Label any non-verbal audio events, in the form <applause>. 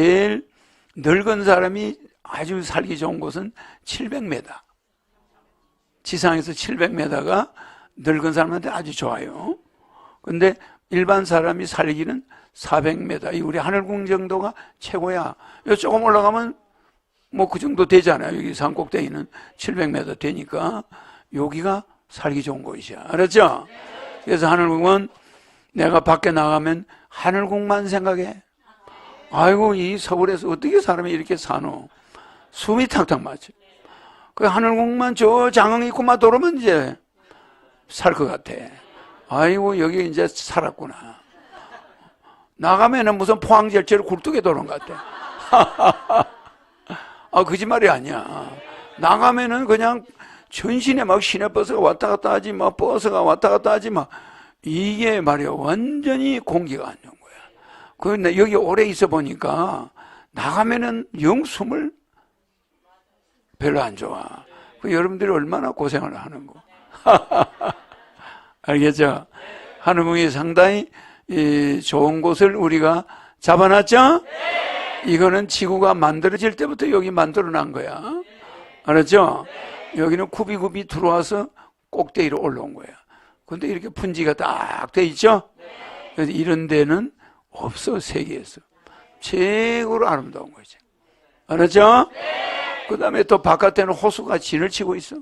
제일 늙은 사람이 아주 살기 좋은 곳은 700m. 지상에서 700m가 늙은 사람한테 아주 좋아요. 근데 일반 사람이 살기는 400m. 이 우리 하늘궁 정도가 최고야. 요 조금 올라가면 뭐 그 정도 되잖아요. 여기 산 꼭대기는 700m 되니까 여기가 살기 좋은 곳이야. 알았죠? 그래서 하늘궁은 내가 밖에 나가면 하늘궁만 생각해. 아이고 이 서울에서 어떻게 사람이 이렇게 사노? 숨이 탁탁 맞죠. 그 하늘궁만 저 장흥 입구만 돌으면 이제 살 것 같아. 아이고 여기 이제 살았구나. 나가면은 무슨 포항절제를 굴뚝에 도는 것 같아. <laughs> 아 거짓말이 아니야. 나가면은 그냥 전신에 막 시내버스가 왔다 갔다 하지 막 버스가 왔다 갔다 하지 막 이게 말이야 완전히 공기가 안 좋은 거야. 그 여기 오래 있어 보니까 나가면은 영 숨을 별로 안 좋아. 그 여러분들이 얼마나 고생을 하는 거. <laughs> 알겠죠? 하늘궁이 상당히 이 좋은 곳을 우리가 잡아놨죠? 이거는 지구가 만들어질 때부터 여기 만들어 난 거야. 알았죠? 여기는 굽이굽이 들어와서 꼭대기로 올라온 거야. 근데 이렇게 분지가 딱 돼 있죠? 그래서 이런 데는 없어, 세계에서. 최고로 아름다운 거지. 알았죠? 그 다음에 또 바깥에는 호수가 진을 치고 있어.